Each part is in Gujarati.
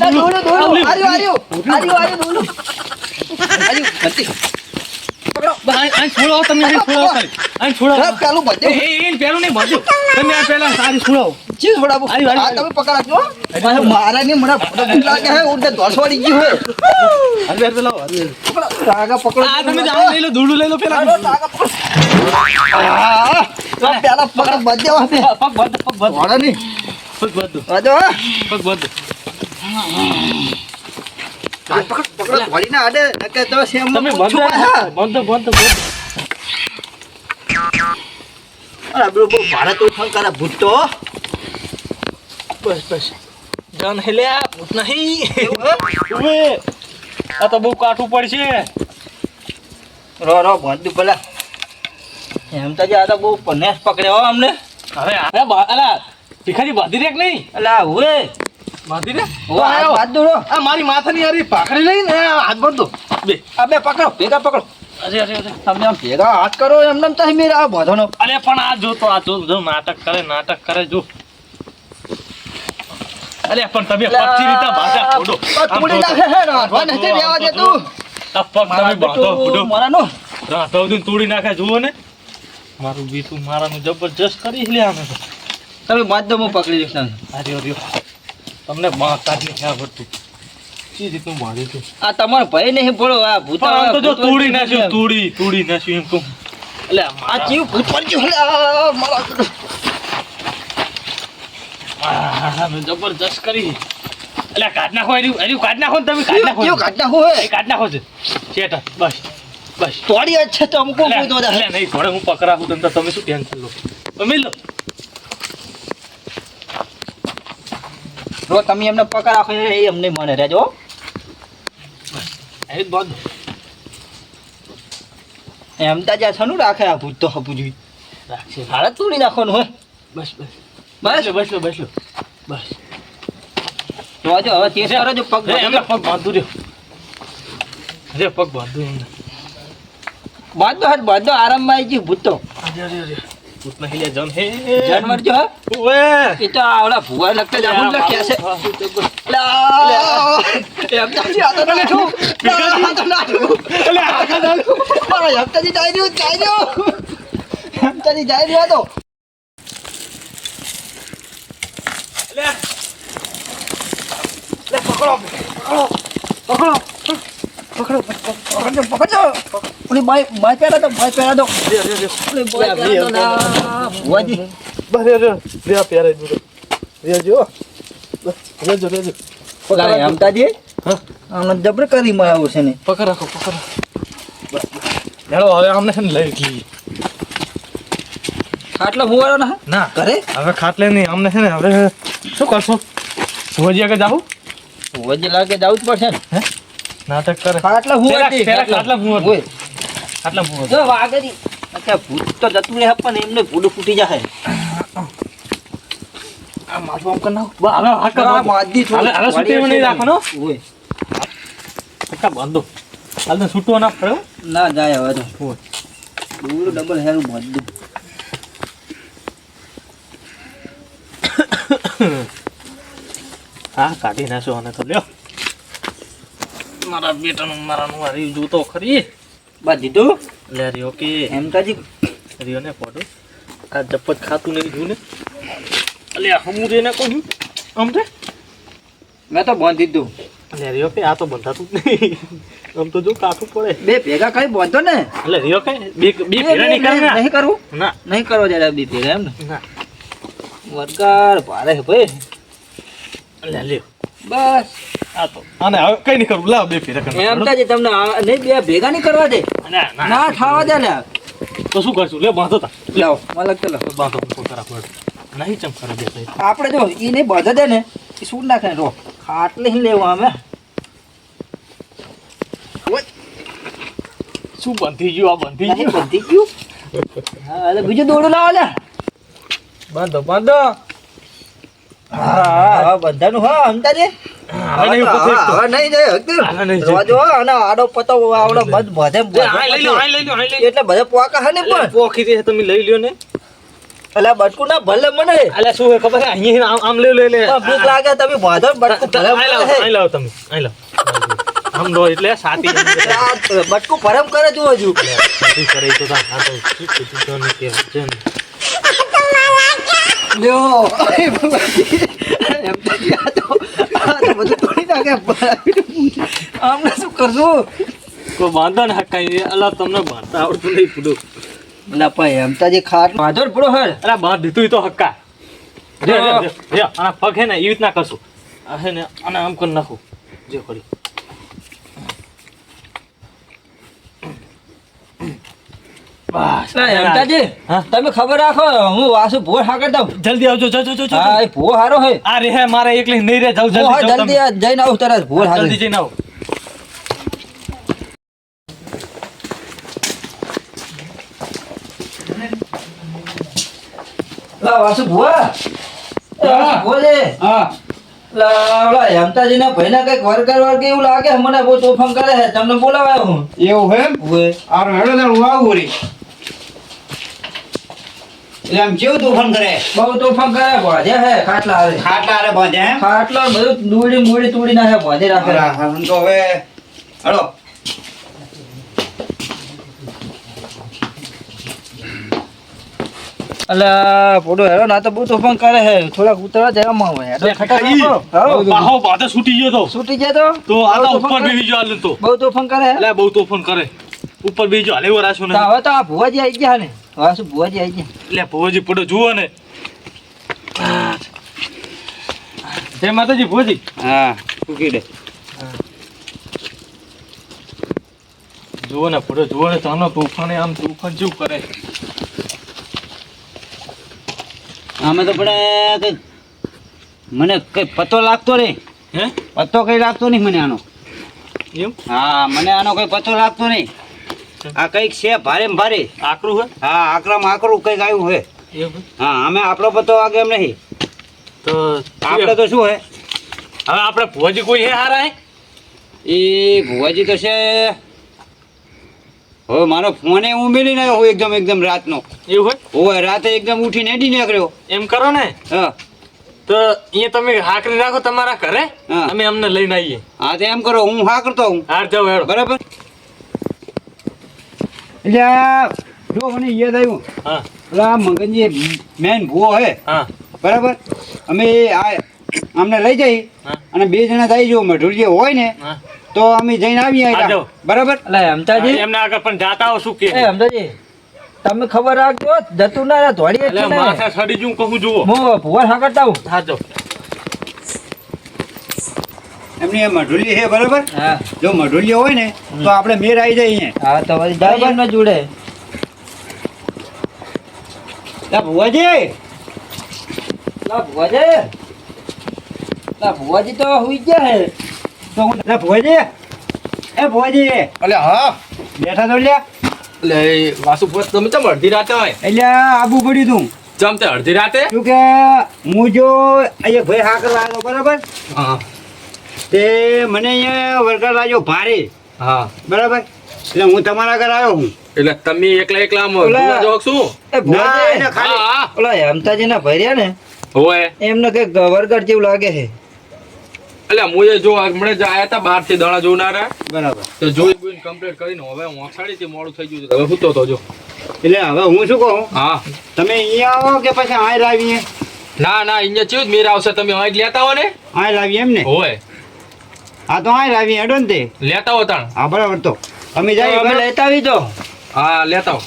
દોડું, દોડું. આર્યું, આર્યું. આર્યું, આર્યું, દોડું. આર્યું, આ છોડાવો તમે. સાહેબ, પેલું એ, નહીં. તમે આ સારી છોડાવો. છોડાવું. આ તમે પકડાજો, મારા મને લાગે હે. પકડો. ટાગા પકડો. આ તમે જાઓ, લઈ લો દોરડું લઈ લો પેલા ટાગા પકડો. પેલા પકડો, બધે. પગ બધ પગ બધ વળો નહીં. પગ બધ પગ બંધ બસ બસ. જાન હેલ્યા ભૂત નહીં. આ તો બહુ કાઠું પડશે. રો રો બંધુ પેલા એમ તો આ તો બહુ પનેસ પકડ્યો અમને. હવે અરે અલા ભિખારી બાંધી દે કે નહીં. અલા હુએ બાંધી દે. ઓ આયો હાથ દો આ મારી માથાની હારી પાકડી લઈ ને હાથ બંધો. બે. આ બે પકડો ભેગા પકડો. અરે અરે અરે તમે આમ ભેગા હાથ કરો એમ તો મેરા આ બધોનો અરે પણ આ જો તો આ જો જો નાટક કરે નાટક કરે જો. અરે પણ તમે પક્ષી રીતે ભાષા છોડો. તોડી નાખે હે ને નથી બેવા દે તું. આ પગ તમે બાંધો ફૂટો મારાનો. રાતો સુધી તોડી નાખે જુઓ ને. મારું બીટું મારાનું જબરજસ્ત કરી લે અમે તમે હું પકડી જશે અરે અરે તમને બાંધતા જ નહીં આવડતું કઈ રીતનું બાંધી તું આ તમારો ભય નહીં પડો આ ભૂત આમ તો જો તોડી નાખ્યું તોડી તોડી નાખ્યું એમ કહું એટલે આ ચીવ ભૂત આ, આ, મારો મેં જબરજસ્ત કરી. એટલે કાઢ નાખો એર્યું એર્યું કાઢ નાખો ને તમે કાઢ નાખો કાઢ નાખો હે. કાઢ નાખો છે. શેઠ બસ બસ. તોડી જ છે તો અમુક નહીં થોડે હું પકડાવું તમને તમે શું ટેન્શન લો? તમે લો. જો તમે એમને પકડ રાખો એ એમને મને રહેજો એ બંધ એમ તો જ્યાં રાખે આ ભૂત તો હપું જોઈએ રાખશે. હાડત તોડી નાખવાનું હોય બસ બસ. બસ? બસ. બસ બસ હવે કરો જો પગ એમને પગ બાંધું રહ્યો. રે પગ બાંધું બાંધો હાથ બાંધો આરામમાં આવી ગયું ભૂત તો. અરે અરે અરે. ભૂત નહીં લે જન હે. જાનવર જો હે. ઓએ એ તો આ ઓલા ભૂવા લગતા જામુન લખ્યા છે. એમ તો હજી આ તો ના નાઠું. લા, આ મારા હેમતાજી જાય રહ્યું, જાય રહ્યું. હેમતાજી જાય રહ્યો તો. લે. લે પકડો. પકડો. પકડો, પકડજો, પકડજો. ઓલી બાય બાય પહેલા તો બાય પહેલા દો. રે રે રે ઓલી બાય પહેલા દો. ના. ભુવાજી. બરે રે રે પ્યારે દો રે જો રે જો રે જો ઓલા હેમતાજી હા. આમને જબર કરી મળ્યા છે ને. પકડ રાખો પકડ હેલો હવે અમને છે ને લઈ લઈએ ખાટલો ફુવારો ના ના. કરે હવે ખાટલે નહીં અમને છે ને હવે શું કરશો? ભુવાજી આગળ જાઉં ભુવાજી લાગે જવું જ પડશે ને. નાટક કરે. આટલા ખાટલા ફુવાજી. હોય. ખાટલા ભુવાજી જો વાગરી અચ્છા ભૂત તો જતું રહે પણ એમને ભૂડ ફૂટી જાય આ માથું આમ કર નાખો. બા, હવે કર. આ બાંધો. માદી થોડું હવે- હવે સુટેમાં નહીં રાખવાનો? હોય. પક્કા બાંધો હાલ તો છૂટવો ના પડે ના જાય હવે તો. ઓય. ડબલ ડબલ હેરું બધું હા કાઢી નાખો અને તો લ્યો. મારા બેટાનું મારાનું આ રહ્યું જોતો ખરી. બા દીધું? લે રિયો કે એમ કાજી? રિયો ને ફોટો. આ જપ્પત ખાતું નહીં જોને અલે હમું રે ને કહ્યું આમ રે મેં તો બાંધી દીધું. લે રિયો કે આ તો બંધાતું નહીં. આમ તો જો કાઠું પડે. બે ભેગા કઈ બાંધો ને? એટલે રિયો કે બે બે ભેગા નહીં કરે નહીં કરું? ના. નહીં કરો જરા બે ભેગા એમ ને? ના. વરગાર ભારે ભાઈ. લે. લ્યો બસ. આ તો. હવે કઈ નહીં કરવું. લાવ બે ફેરા કરી એમ તાજી તમને નહીં બે ભેગા નહીં કરવા દે. ના ના ના. ખાવા દે લે તો શું કરશું? લે બાંધો તા લાવો મલક ચલો બાંધો હું કરા નહીં ચમ કરે બે આપણે જો ઈ નહીં બાંધે દે ને એ શું નાખે રો. ખાટલે નહીં લેવું અમે. શું બંધી ગયું? આ બંધી ગયું? બંધી ગયું? હા એટલે બીજું દોડું લાવો લે. બાંધો બાંધો. હા હા હા બધાનું હા અંદાજે હવે નહીં ઉપરથી હવે નહીં જાય હકતું. હવે જોવા જો અને આડો પતો આવડો બધ બધે લઈ લો લઈ લઈ એટલે બધે પોકા હે ને પણ? પોખી દે તમે લઈ લ્યો ને. અલા બટકું ના ભલે મને. અલ્યા શું ખબર છે? અહીંયા આમ આમ લે લે લે લાગે તમે બાંધો ને ભલે મને આઈ લાવ તમે લાવ. આમ લો એટલે આ બટકું ભરમ કરે તું હજુ. બધું કરે તો તા આ તો શું તો ને કે જન લ્યો એમ તો આ તો આ તો બધું તોડી નાખે. આમને શું કરશું? કોઈ વાંધો ના કઈ અલા તમને બાંધતા આવડતું નહીં પૂરું. ના ભાઈ એમ તો જે ખાટ વાંધો પૂરો હેડ અલા બાંધ દીધું તો હક્કા. જે જે જે, જે આના પગ હે ને એવી રીતના કરશું. હે ને આને આમ કરી નાખું. જે કરી બસ એમતાજી હા? તમે ખબર રાખો હું વાસુ ભૂવો હાકર જલ્દી આવજો જો જો જો જો હા ભૂવો હારો હે. આ રે હે મારે એકલી નહીં રે જાવ જલ્દી જલ્દી જઈને આવું તરત ભૂવો હારો. જલ્દી જઈને આવો. લા વાસુ ભૂવા છે હા. લા હેમતાજીના ભાઈને કંઈક વર્કર વર્ગ એવું લાગે મને બહુ તોફાન કરે છે. તમને બોલાવાયો હું. એવું હે આરો હેડો ને હું આવું રી કેવું તોફાન કરે? બહુ તોફાન કરે ભોજે હે ખાટલા આવે. ખાટલા હારે બાંધે એમ? ખાટલો બધું દૂડી મૂડી તૂડી નાખે ભોજે રાખે. અલા, તો હવે અલા પોડો હેરો ના તો બહુ તોફાન કરે હે. થોડાક ઉતરવા જરા માં હોય હેડો ખટા બાહો બાધા છૂટી ગયો તો. છૂટી જાય તો? તો આ બહુ તો તોફાન ઉપર ગયો હાલે તો. બહુ તોફાન કરે? એટલે બહુ તોફાન કરે. ઉપર બીજો ગયો હાલે તો ને. હવે તો આ ભુવાજી આવી ગયા ને. હવે શું ભુવાજી આવી ગયા? એટલે ભોજી પડો જુઓ ને. જય માતાજી ભોજી હા મૂકી દે. જુઓ ને પડો જુઓ ને ચાનો તોફાને આમ તોફાન જેવું કરે? આમે તો પડે મને કઈ પતો લાગતો નહીં. હે? પતો કઈ લાગતો નહીં મને આનો. એમ હા મને આનો કઈ પતો લાગતો નહીં. આ કંઈક છે ભારે ભારે. આકરું હે? હા આકરામાં આકરું કંઈક આવ્યું હે. હા? અમે આપણો પતો આ એમ નહીં. તો આપણે તો શું હે? હવે આપણે ભુવાજી કોઈ હે હારા હે? એ ભુવાજી તો છે. હવે મારો ફોને હું મેલી આવ્યો હું એકદમ એકદમ રાતનો. એવું હોય હોય રાતે એકદમ ઉઠીને એડી નીકળ્યો. એમ કરો ને? હા. તો અહીંયા તમે હાકરી રાખો તમારા ઘરે અમે અમને લઈને આવીએ. હા તો એમ કરો હું હા કરતો હું હાર જાઉં બરાબર? એટલે આ જો મને યાદ આવ્યું. હા. પેલા મગનજી મેન ભૂવો હે. હા. બરાબર? અમે આ અમને લઈ જઈ. અને બે જણા થઈ જો મઢુલિયે હોય ને તો અમે જઈને આવીએ હા, જાઓ. બરાબર? એટલે અમતાજી? એમને આગળ પણ જાતા શું કે? એ હેમતાજી તમે ખબર રાખજો જતું ના રહે, એટલે એટલે માથા સડી જું કહું જુઓ. હું ભુવા હાકરતા હું હા એમની મઢુલી છે બરાબર? જો મઢુલી હોય ને તો આપણે મેર આવી જાય અહીંયા હા તો વળી એમને જોડે. લા ભુવાજી! લા ભુવાજી! લા ભુવાજી તો હુઈ ગયા હે. તો હું લા ભુવાજી! એ ભુવાજી! અલે હા. બેઠા તો લ્યા. એટલે વાસુ પોત તમે ચમ અડધી રાતે હોય એટલે આબુ પડ્યું તું. ચમ તે અડધી રાતે? શું કે હું જો અહીંયા ભાઈ હા કરવા આવ્યો બરાબર? હા. તે મને અહીંયા વરગાડ લાગ્યો ભારે. હા. બરાબર? એટલે હું તમારા ઘર આવ્યો હું. એટલે તમે એકલા એકલા આમ ઓલા- જોવા જોવો ના, એને ખાલી હા હા. ઓલા હેમતાજી ના ભર્યા ને હોય. એમને કંઈક વરગડ જેવું લાગે છે. એટલે હું એ જો હમણાં જ આયા હતા બહારથી દાણા જોનારા બરાબર. તો જોઈ બોઈને કમ્પ્લીટ કરીને હવે હું ઓસાડી થી મોડું થઈ ગયું છે. હવે સૂતો તો જો. એટલે હવે હું શું કહું? હા. તમે અહીંયા આવો કે પછી આ લાવીએ? ના ના અહીંયા ચેવું જ મેર આવશે. તમે અહીં લેતા હો ને. આ લાવીએ એમ ને? હોય. હા તો આય લાવી હેડો ને તે. લેતા હો તાણ. હા બરાબર તો. અમે જાય જઈએ અમે લેતા આવી તો હા લેતા હો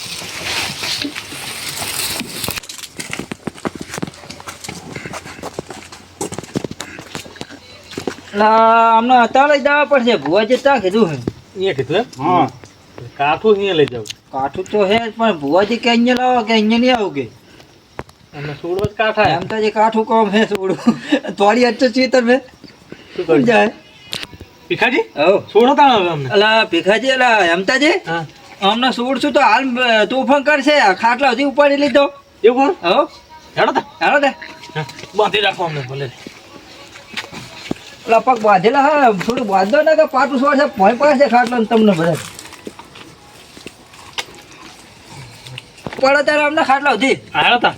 લા અમને અત્યારે લઈ જવા પડશે. ભુવાજી જતા કીધું હે એ કીધું હા. કાઠું અહીંયા લઈ જાવ કાઠું તો હે જ, પણ ભુવાજી કે અહીંયા લાવો કે અહીંયા નહીં આવું કે? અમને સોડવા જ કાઠા એમ તો જે કાઠું કોમ હે સોડું તોડી અચ્છો છીએ તમે શું કરી જાય ભીખાજી? છોડો તાણ હવે અમને. અલા ભીખાજી અલા હેમતાજી હા. અમને છોડશું તો હાલ તોફાન કરશે. ખાટલા સુધી ઉપાડી લીધો. એવું કરું હો હેડો તા. હેડો તા. બાંધી રાખો અમને ભલે. ઓલા પગ બાંધેલા હા થોડું બાંધો ને કે પાટું સોળ છે પડે છે ખાટલો ને તમને બધા. પડે ત્યારે અમને ખાટલા સુધી હેડો તા.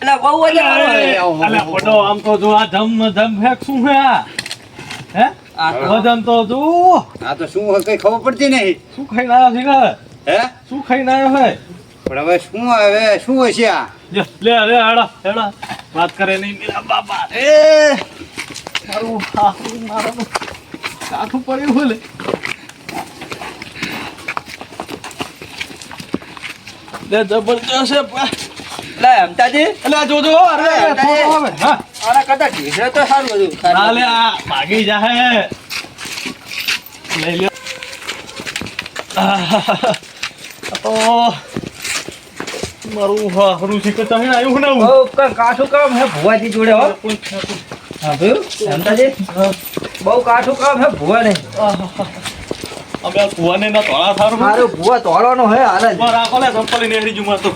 એટલે બહુ આવે. પડો આમ તો જો આ ધમ ધમ ફેંક શું હે હે? વજન તો તું આ તો શું કઈ ખબર પડતી નહીં. શું ખાઈને આવ્યો છે હે? શું ખાઈને આવ્યો હે પણ હવે શું હવે શું હશે આ? લે લે હેડા હેડા. વાત કરે નહીં મેરા બાપા એ! મારું હાથું મારું કાઠું પડ્યું હોય લે. લે જબરજસ્ત છે. લે અમતાજી. એટલે જોજો અરે અરે, હા. આના કરતા ઢીસરે તો સારું બધું ના આ ભાગી જાહે. લઈ લ્યો. તો મારું હારું છે કે તમે આવ્યું ને કાઠું કામ હે ભુવાજી જોડે હો? હા ભયું અમતાજી બહુ કાઠું કામ હે ભુવા ને અમે કુવાને ના તોળા સારું મારો ભુવા તોડવાનો હે હાલ રાખો ને ચંપલી નેહરી જુમા તો